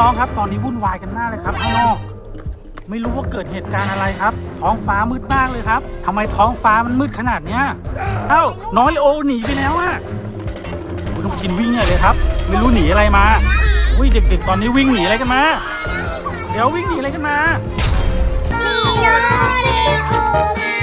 น้องๆ ครับ ตอนนี้วุ่นวายกันมากเลยครับข้างนอก ไม่รู้ว่าเกิดเหตุการณ์อะไรครับ ท้องฟ้ามืดมากเลยครับทำไมท้องฟ้ามันมืดขนาดเนี้ยเอ้าน้อยโอหนีไปแล้วอะคุณต้องกินวิ่งใหญ่เลยครับ ไม่รู้หนีอะไรมาอุ้ยเด็กๆ ตอนนี้วิ่งหนีอะไรกันมา เดี๋ยววิ่งหนีอะไรกันมา พี่โนเรโอมา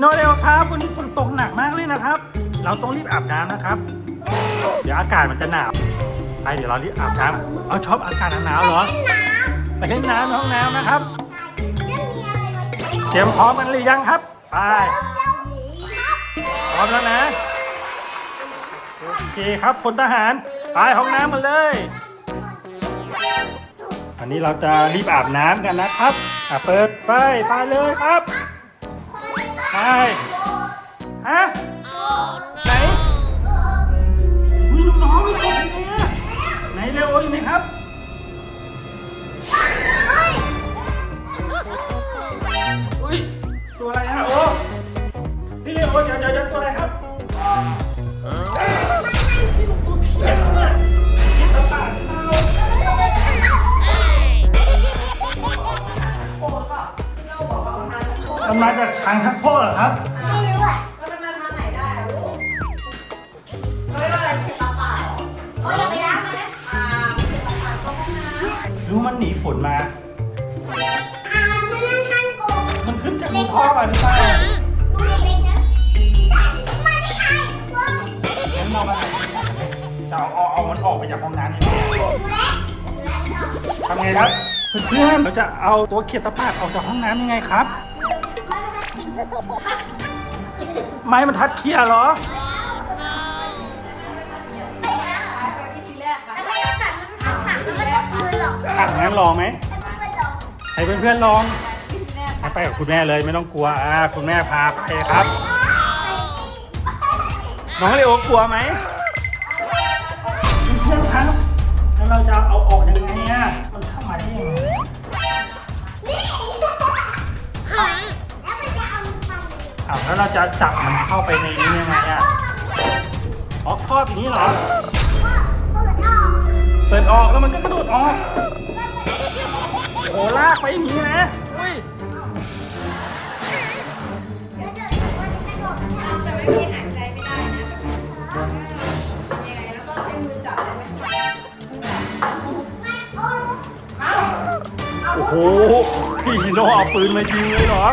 โนเร็วครับวันนี้ฝนตกหนักมากเลยนะครับ เราต้องรีบอาบน้ำนะครับ เดี๋ยวอากาศมันจะหนาวไปเดี๋ยวเรารีบอาบน้ำเอาชอบอากาศหนาวๆเหรอไปเล่นน้ำในห้องน้ำนะครับ เตรียมพร้อมกันหรือยังครับไปพร้อมแล้วนะโอเคครับพลทหารไปห้องน้ำมาเลยวันนี้เราจะรีบอาบน้ำกันนะครับอะเปิดไฟไปเลยครับไป ฮะไหนมีลูกน้องมีคนไหนอะไหนเร็วอยู่ไหมครับ อุ้ยตัวอะไรฮะโอ้พี่เร็วเดี๋ยวเดี๋ยวเดี๋ยวตัวอะไรครับตัวเขียนเนี่ยเขียนตะ มันมาจากช้างชักโครกเหรอครับ ไม่รู้อะแล้วมันมาทางไหนได้อะลูกเขาเรียกว่าอะไรเข็มตาป่าเหรอโอ้ยอย่าไปล้างมันนะอ่าเข็มตาป่าก็ห้องน้ำรู้มันหนีฝนมา อ่ามันนั่งข้างกูมันขึ้นจากรูท่อมาหรือเปล่าดูเล็กๆนะใช่มันไม่ใช่เว้ยงั้นเรามาจะเอาเอาเอามันออกไปจากห้องน้ำยังไงดูเล็กดูเล็กเนาะทำไงครับ เพื่อนๆเราจะเอาตัวเขียดตะปาดออกจากห้องน้ำยังไงครับ ไม้บรรทัดเขียเหรอแบบนี้ทีแรกอะแล้วก็ตัดมันขาดขาดมันก็ต้องคืนหรอกอะงั้นลองไหมมันก็ต้องให้เพื่อนๆลองไปกับคุณแม่เลยไม่ต้องกลัวอ่าคุณแม่พาไปครับ น้องเลโอกลัวไหมเพื่อนๆครับแล้วเราจะเอาออกยังไงอะ แล้วเราจะจับมันเข้าไปในนี้ยังไงอะอ๋อครอบอย่างนี้เหรอ เปิดออกเปิดออกแล้วมันก็กระโดดออก โอ้ลากไปอย่างนี้นะอุ้ยแล้วเดี๋ยวมันจะกระโดดใช่ไหมแต่ไม่มีหายใจไม่ได้นะยังไงแล้วก็ใช้มือจับเอาไว้ไม่โอ้ยโอ้โหพี่ฮิโน่เอาปืนมายิงเลยเหรอ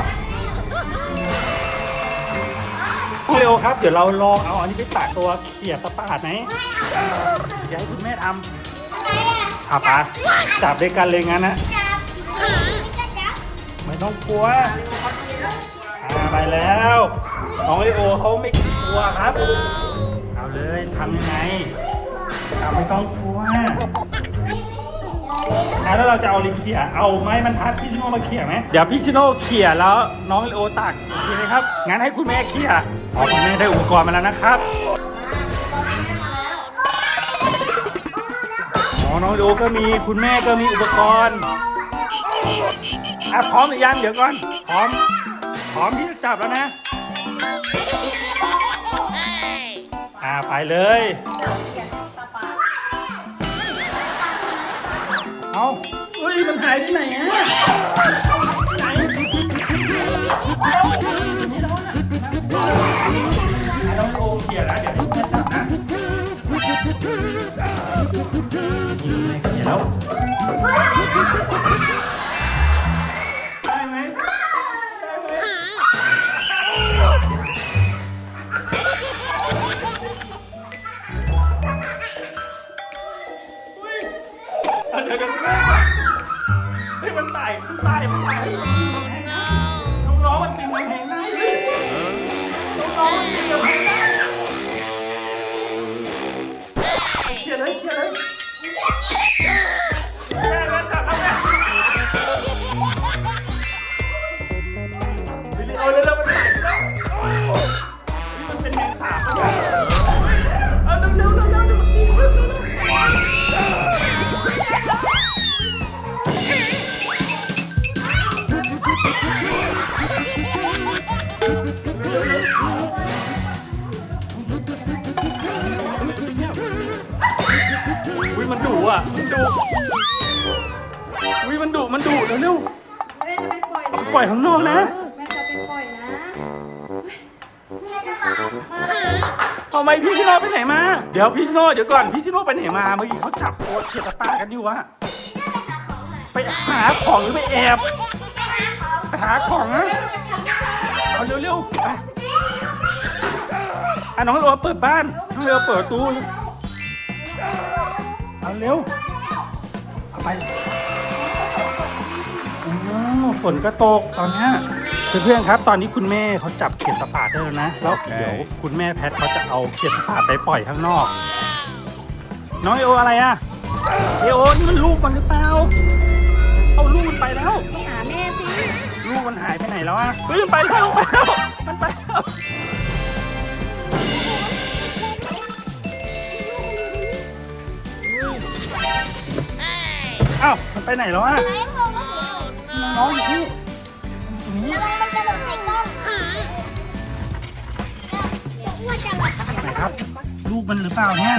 เร็วครับ เดี๋ยวเราลองเอาอันนี้ไปตัดตัวเขียดตะปาดไหมเดี๋ยวให้คุณแม่ทำไมอะำเอาปะจับด้วยกันเลยงั้นนะจับไม่ต้องกลัวอ่าไปแล้วน้องไอโอเขาไม่กลัวครับ เอาเลยทำยังไงเอาไม่ต้องกลัว อะแล้วเราจะเอาลิเขียเอาไม้บรรทัดพี่ชิโน่มาเขี่ยไหมเดี๋ยวพี่ชิโน่เขี่ยแล้วน้องโอตักโอเคไหมครับงั้นให้คุณแม่เขี่ยอ๋อคุณแม่ได้อุปกรณ์มาแล้วนะครับอ๋อน้องโอก็มีคุณแม่ก็มีอุปกรณ์อะพร้อมหรือยังเดี๋ยวก่อนพร้อมพร้อมที่จะจับแล้วนะอ่าไปเลย เขียนตาป่าเอาเฮ้ยมันหายไปไหนอะไหนเอาอยู่นี่แล้วนะอะน้องโอเขียนแล้วเดี๋ยวคุณแม่จับนะนี่คุณแม่เขียนแล้วายมึงตายมึงตาย ปล่อยนะทำไมพี่ชิโน่ไปไหนมา เดี๋ยวพี่ชิโน่เดี๋ยวก่อนพี่ชิโน่ไปไหนมา เมื่อกี้เขาจับโคตรเขียดตากันอยู่วะไปหาของหรือไปแอบไปหาของนะเอาเร็วๆไปอะน้องโอเปิดบ้านน้องโอเปิดตู้เอาเร็วเอาไปโอ้ฝนก็ตกตอนนี้ เพื่อนๆครับ ตอนนี้คุณแม่เขาจับเขียดตะปาดได้แล้วนะ แล้วเดี๋ยวคุณแม่แพทเขาจะเอาเขียดตะปาดไปปล่อยข้างนอก น้องเอโออะไรอะเอโอนี่มันลูกมันหรือเปล่า เอาลูกมันไปแล้วไปหาแม่สิ ลูกมันหายไปไหนแล้วอะเฮ้ยมันไปแล้วไปแล้ว มันไปแล้วเอ้ามันไปไหนแล้วอะไหนมองว่าสีน้องอยู่นี่อยู่นี่ ระวังมันจะหล่นใส่กล้องอ้วนจังเลยไหนครับ ลูกมันหรือเปล่าเนี่ย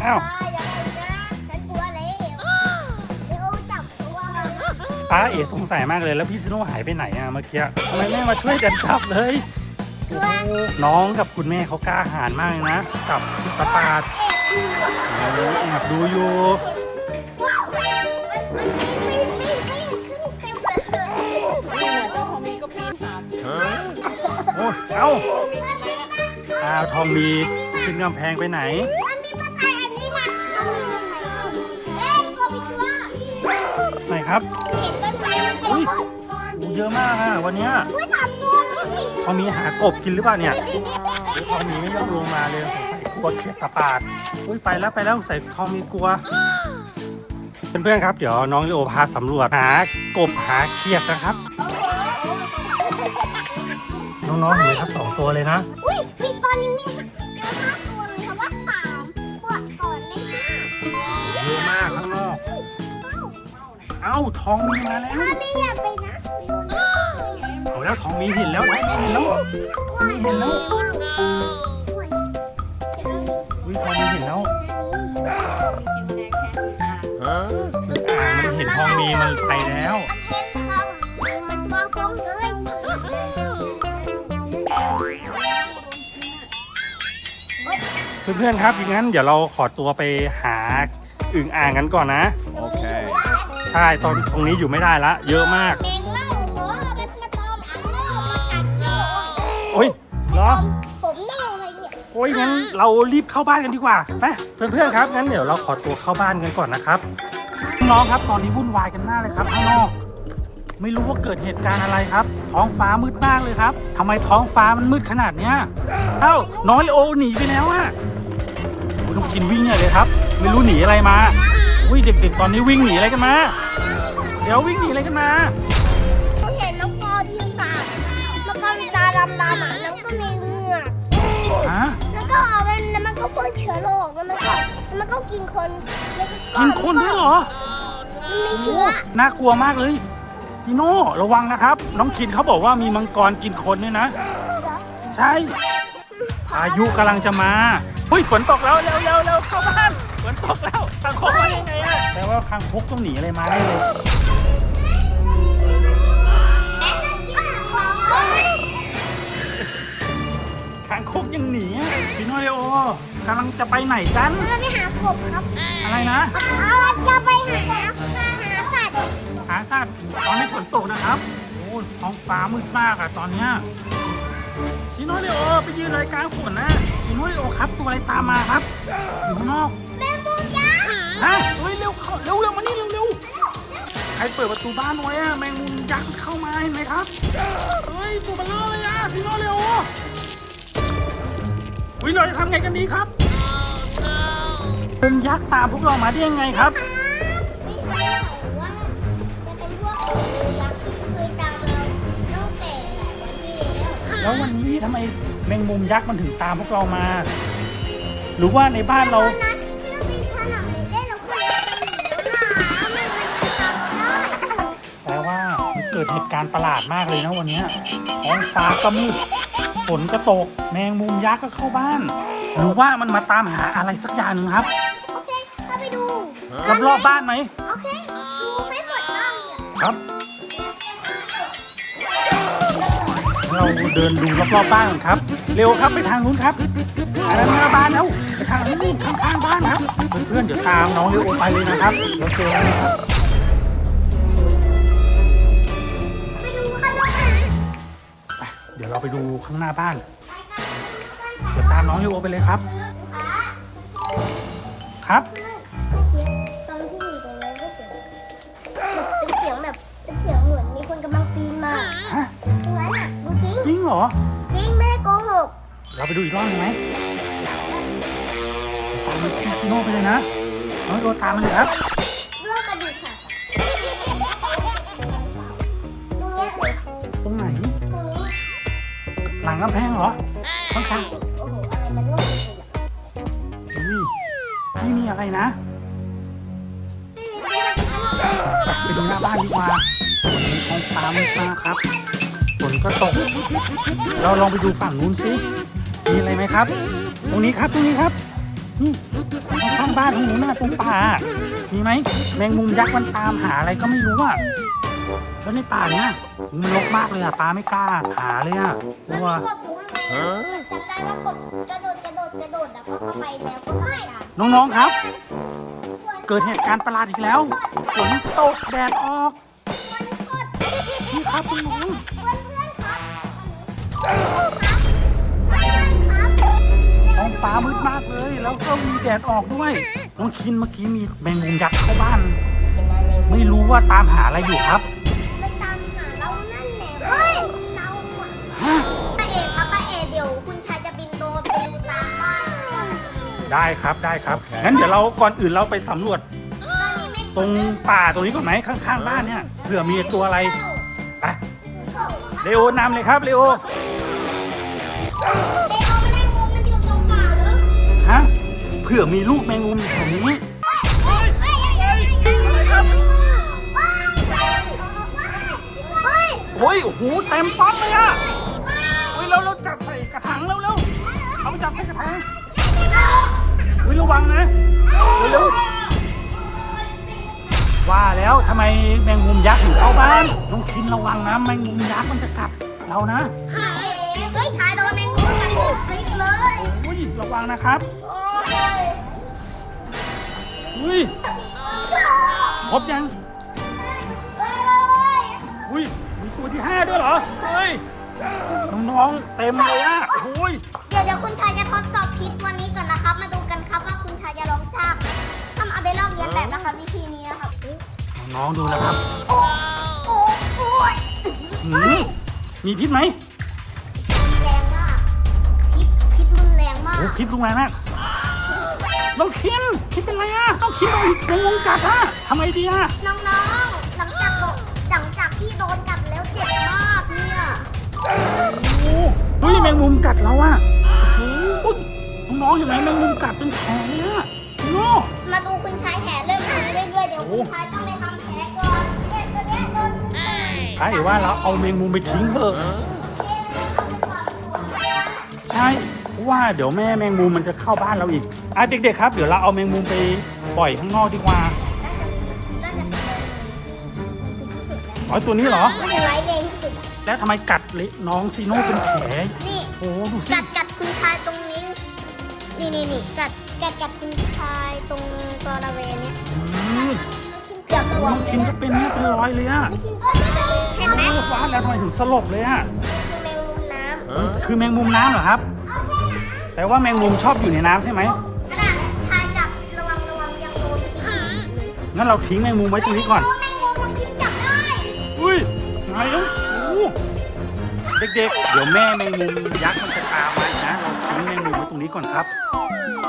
เอ้าอย่าไปนะฉันกลัวเลยเดี๋ยวจับตัวมันป้าเอ๋สงสัยมากเลยแล้วพี่ซิโน่หายไปไหนอะเมื่อกี้ทำไมไม่มาช่วยกันจับเลยกลัวน้องกับคุณแม่เขากล้าหาญมากเลยนะจับตะปาดเอ็ดดูโอ้แอบดูอยู่ อ้าวทองมีขึ้นกำแพงไปไหนมันมีมาใสอันนี้มาไหนครับเห็นต้นไม้มันเป็นบอสโอ้เยอะมากอะวันเนี้ยอุ้ยถามมันสิทองมีหากบกินหรือเปล่าเนี่ยหรือทองมีไม่ยอมลงมาเลยสงสัยกลัวเขียดตะปาดอุ้ยไปแล้วไปแล้วใส่ทองมีกลัวเพื่อนๆครับ เดี๋ยวน้องลิโอพาสำรวจหากบหาเขียดนะครับ น้องๆเห็นไหมครับสองตัวเลยนะ อุ้ยมีตอนนี้มีห้าตัวเลยค่ะว่าสามปวดก่อนได้ห้าเยอะมากข้างนอก เอ้าทองมีมาแล้ว ถ้าไม่อยากไปนะเอาแล้วทองมีเห็นแล้วทองมีเห็นแล้วทองมีเห็นแล้วอุ้ยทองมีเห็นแล้วกินแดงแค่นี้อะอ่างมันเห็นทองมีมันไปแล้วมัน เพื่อนๆครับอย่างนั้นเดี๋ยวเราขอตัวไปหาอึ่งอ่างกันก่อนนะ Okay. ใช่ตอนตรงนี้อยู่ไม่ได้ละ เยอะมากแมงเม่าหัวมันมาตอมอังเน่ามากัดเน่าโอ้ยเหรอ ผมเน่าอะไรเนี่ยโอ้ยงั้นเรารีบเข้าบ้านกันดีกว่าไปเพื่อนๆครับงั้นเดี๋ยวเราขอตัวเข้าบ้านกันก่อนนะครับน้องครับตอนนี้วุ่นวายกันมากเลยครับข้างนอก ไม่รู้ว่าเกิดเหตุการณ์อะไรครับ ท้องฟ้ามืดมากเลยครับทำไมท้องฟ้ามันมืดขนาดเนี้ยเอ้าน้องเลโอหนีไปแล้วอะโอ้ยน้อง กินวิ่งเนี่ยเลยครับ ไม่รู้หนีอะไรมาอุ้ยเด็กๆตอนนี้วิ่งหนีอะไรกันมา เดี๋ยววิ่งหนีอะไรกันมาผมเห็นน้องกอที่สามแล้วก็มีตาดำๆอะแล้วก็มีเหงือกฮะแล้วก็เอามันแล้วมันก็พ่นเชื้อโรคแล้วมันก็แล้วมันก็กินคนแล้วกินคนด้วยเหรอมันมีเชื้อน่ากลัวมากเลยซีโน่ระวังนะครับ น้องคินเขาบอกว่ามีมังกรกินคนด้วยนะ ใช่ พายุกำลังจะมาเฮ้ยฝนตกแล้วเร็วเร็วเร็วเข้าบ้านฝนตกแล้วคางคกมายังไงอะแต่ว่าคางคกต้องหนีอะไรมาได้เลยคางคกยังหนีอะซีโน่เรโอกำลังจะไปไหนกันเราไปหากบครับอะไรนะเราจะไปหาหาสัตว์หาสัตว์ตอนนี้ฝนตกนะครับโอ้ท้องฟ้ามืดมากอะตอนเนี้ย ชิโนเรโอไปยืนอะไรกลางฝนนะชิโนเรโอครับตัวอะไรตามมาครับอยู่ข้างนอกแมงมุมยักษ์ฮะเฮ้ยเร็วเข้าเร็วเร็วมานี่เร็วเร็วใครเปิดประตูบ้านไว้อะแมงมุมยักษ์เข้ามาเห็นไหมครับเฮ้ยตัวเบลอเลยอะชิโนเรโอวิเราจะทำไงกันดีครับมุมยักษ์ตามพวกเรามาได้ยังไงครับ แล้วแล้ววันนี้ทำไมแมงมุมยักษ์มันถึงตามพวกเรามา หรือว่าในบ้านเรา ตอนนั้นที่เราเป็นขนาดเล็กๆเราควรจะหนีแล้วนะมันจะตามได้แปลว่ามันเกิดเหตุการณ์ประหลาดมากเลยนะวันเนี้ยท้องฟ้าก็มืดฝนก็ตกแมงมุมยักษ์ก็เข้าบ้าน หรือว่ามันมาตามหาอะไรสักอย่างหนึ่งครับโอเคเข้าไปดูไรอบๆบ้านไหมโอเคดูไม่หมดบ้างเนี่ย ครับ เราเดินดูรอบๆบ้านก่อนครับ เร็วครับไปทางนู้นครับไปทางหน้าบ้านแล้วไปทางนู้นข้างๆบ้านครับเพื่อนๆเดี๋ยวตามน้องเร็วไปเลยนะครับเราเจอแล้วนครับไปเดี๋ยวเราไปดูข้างหน้าบ้าน เดี๋ยวตามน้องเร็วไปเลยครับ ครับ เหรอ จริงไม่ได้โกหกเราไปดูอีกรอบหนึงไหมตามมาพี่ชิโน่ไปเลยนะน้องโดตามมาเลยครับเรื่องกระดูกค่ะตรงเนี้ยเลยตรงไหน ตรงนี้หลังกำแพงเหรอข้างโอ้โหอะไรมันร่วงจริงๆอะๆอุ้ยไม่มีอะไรนะไม่มีไม่มีอะไรไปดูหน้าบ้านดีกว่าท้องฟ้ามืดมากครับ ฝนก็ตก เราลองไปดูฝั่งนู้นสิมีอะไรไหมครับ ตรงนี้ครับตรงนี้ครับนี่ข้างบ้านตรงนู้นน่ะตรงป่า มีไหมแมงมุมยักษ์มันตามหาอะไรก็ไม่รู้อะแล้วในป่าเนี่ยมันรกมากเลยอะปลาไม่กล้าหาเลยอะกมันลัวมีกบอยู่ข้างในจำได้ว่ากบกระโดดกระโดดกระโดดแล้วก็เข้าไปแมวก็ไม่อะน้องๆครับ เกิดเหตุการณ์ประหลาดอีกแล้วฝนตกแดดออกนี่ครับคุณน้องเพื่อน ท้องฟ้ามืดมากเลย แล้วก็มีแดดออกด้วยน้องคินเมื่อกี้มีแมงมุมยักษ์เข้าบ้าน ไม่รู้ว่าตามหาอะไรอยู่ครับมันตามหาเรานั่นแหละเฮ้ยเราอะฮะป้าเอกครับป้าเอกเดี๋ยวคุณชายจะบินโดรนไปดูตามบ้านได้ครับได้ครับงั้นเดี๋ยวเราก่อนอื่นเราไปสำรวจ ตอนนี้ไม่ตรงป่าตรงนี้ก่อนไหมข้างๆบ้านเนี่ยเผื่อมีตัวอะไรไปเลโอนำเลยครับเลโอ เด็กเอาไม่ได้มุมมันอยู่ตรงป่าหรือฮะเผื่อมีลูกแมงมุมแถวนี้ เฮ้ยเฮ้ยเฮ้ยเฮ้ยอะไรครับเฮ้ยโอ้ยโอ้โหเต็มปั๊มเลยอะโอ้ยเราเราจับใส่กระถางแล้วเร็วเอาไปจับใส่กระถางอุ้ยระวังนะเร็วๆว่าแล้วทำไมแมงมุมยักษ์ถึงเข้าบ้านน้องคินระวังนะแมงมุมยักษ์มันจะกัดเรานะเฮ้ยชายโดน ระวังนะครับโอ้ยอุ้ยครบยังเฮ้ยอุ้ยมีตัวที่ห้าด้วยเหรอเฮ้ยน้องๆเต็มเลยอะโอ้ยเดี๋ยวเดี๋ยวคุณชายจะทดสอบพิษวันนี้ก่อนนะครับ มาดูกันครับว่าคุณชายจะร้องจ้ากไหมทำเอาไปลอกเลียนแบบนะครับวิธีนี้นะครับน้องๆดูนะครับโอ้โอ้โอ้ยหืมมีพิษไหม โอ้พิษลุงแรงมากน้องคินคิดเป็นไรอะต้องคิดโดนแมงมุมกัดอะทำไมดีอะน้องๆ หลังจากโดนหลังจากที่โดนกัดแล้วเจ็บมากเนี่ยโอ้เฮ้ยแมงมุมกัดเราอะโอ้โหน้องๆเห็นไหมแมงมุมกัดเป็นแผลเลยอะซิโน่มาดูคุณชายแผลเริ่มหายเรื่อยๆเดี๋ยวคุณชายต้องไปทำแผลก่อนเนี่ยตัวเนี้ยโดนทุบมาใช่ว่าเราเอาแมงมุมไปทิ้งเถอะใช่เพราะ ว่าเดี๋ยวแม่แมงมุมมันจะเข้าบ้านเราอีกอะเด็กๆครับ เดี๋ยวเราเอาแมงมุมไปปล่อยข้างนอกดีกว่าน่าจะเป็นที่สุดแล้วอ๋อตัวนี้เหรอ มันจะร้ายแรงที่สุดแล้วทำไมกัดเละน้องซีโน่เป็นแผลนี่โอ้โหดูสิกัดกัดคุณชายตรงนี้ นี่นี่นี่กัดกัดกัดคุณชายตรงบริเวณเนี้ยอืมเกือบรวน้อมงคินก็เป็นเนี่ยเป็นรอยเลยอะเห็นไหมโอ้ว้าแล้วทำไมถึงสลบเลยอะคือแมงมุมน้คือแมงมุมน้ำเหรอครับ แต่ว่าแมงมุมชอบอยู่ในน้ำใช่ไหมำขนาดชายจับระวังระวังยังโดนทิ้งงั้นเราทิ้งแมงมุมไว้ตรงนี้ก่อน แมงมุมมันทิ้งจับได้อุ้ยไงแล้วโอ้เด็กๆ เดี๋ยวแม่แมงมุมยักษ์มันจะตามมาอีกนะ เราทิ้งแมงมุมไว้ตรงนี้ก่อนครับ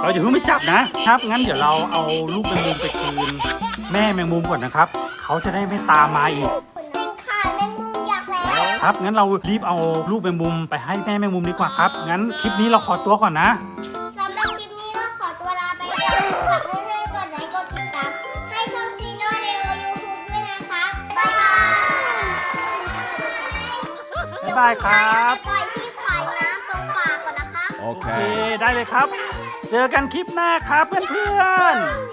เราจะเพิ่งไม่จับนะครับ งั้นเดี๋ยวเราเอาลูกแมงมุมไปคืน แม่แมงมุมก่อนนะครับ เขาจะได้ไม่ตามมาอีก ครับ งั้นเรารีบเอาลูกแมงมุมไปให้แม่แมงมุมดีกว่าครับ งั้นคลิปนี้เราขอตัวก่อนนะ สำหรับคลิปนี้เราขอตัวลาไปก่อนฝากเพื่อนๆกดไลค์กดติดตาม ให้ช่องซีโนเรลยูทูบด้วยนะครับบ๊ายบายบ๊ายบายครับเดี๋ยวเราจะไปปล่อยที่ฝ่ายน้ำตรงป่าก่อนนะคะ โอเค ได้เลยครับ เจอกันคลิปหน้าครับเพื่อนๆ